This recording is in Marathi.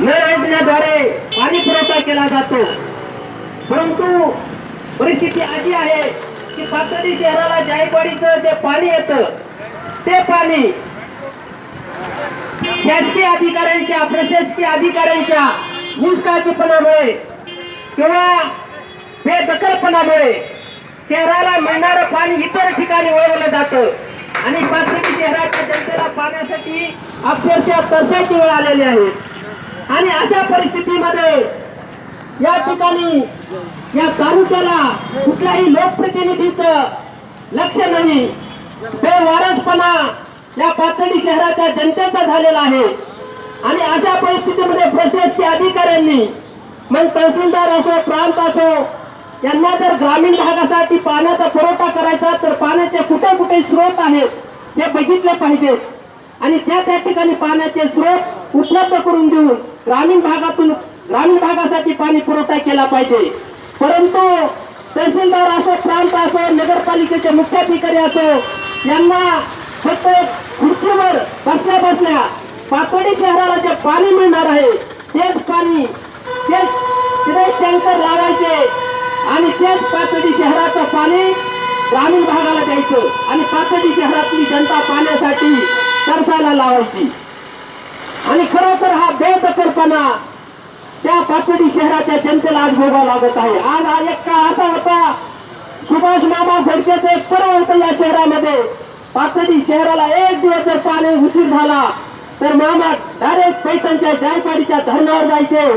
नळ योजनेद्वारे पाणी पुरवठा केला जातो. परंतु परिस्थिती अशी आहे की पातळी शहराला जायकवाडीचं जे पाणी येतं ते पाणी शासकीय अधिकाऱ्यांच्या प्रशासकीय अधिकाऱ्यांच्या निष्काळजीपणामुळे किंवा बेदखलपणामुळे शहराला मिळणारं पाणी इतर ठिकाणी वळवलं जातं. आणि पाथर्डी शहराच्या जनतेला पाण्यासाठी अक्षरशः तरसायची वेळ आलेली आहे. आणि अशा परिस्थितीमध्ये या ठिकाणी या तालुक्याला कुठल्याही लोकप्रतिनिधीचं लक्ष नाही. बेवारसपणा या पाथर्डी शहराच्या जनतेचा झालेला आहे. आणि अशा परिस्थितीमध्ये प्रशासकीय अधिकाऱ्यांनी मग तहसीलदार असो प्रांत असो यांना जर ग्रामीण भागासाठी पाण्याचा पुरवठा करायचा तर पाण्याचे कुठे कुठे स्रोत आहेत ते बघितले पाहिजेत. आणि त्या त्या ठिकाणी पाण्याचे स्रोत उपलब्ध करून देऊन ग्रामीण भागातून ग्रामीण भागासाठी पाणी पुरवठा केला पाहिजे. परंतु तहसीलदार असो प्रांत असो नगरपालिकेचे मुख्याधिकारी असो यांना फक्त खुर्चीवर बसल्या बसल्या पातोडी शहराला जे पाणी मिळणार आहे तेच पाणी तेच टँकर लावायचे आणि तेच पातोडी शहराचं पाणी ग्रामीण भागाला द्यायचं आणि पातोडी शहरातली जनता पाण्यासाठी तरसायला लावायची. आणि खरोखर हा बेदखलपणा त्या पाथर्डी शहराच्या जनतेला आज भोगावा लागत आहे. आज हा एक काळ असा होता सुभाष मामा घोडकेचं एक पर्व होतं या शहरामध्ये. पाथर्डी शहराला एक दिवस जर पाणी उशीर झाला तर मामा डायरेक्ट पैठणच्या जायपाडीच्या धरणावर जायचे.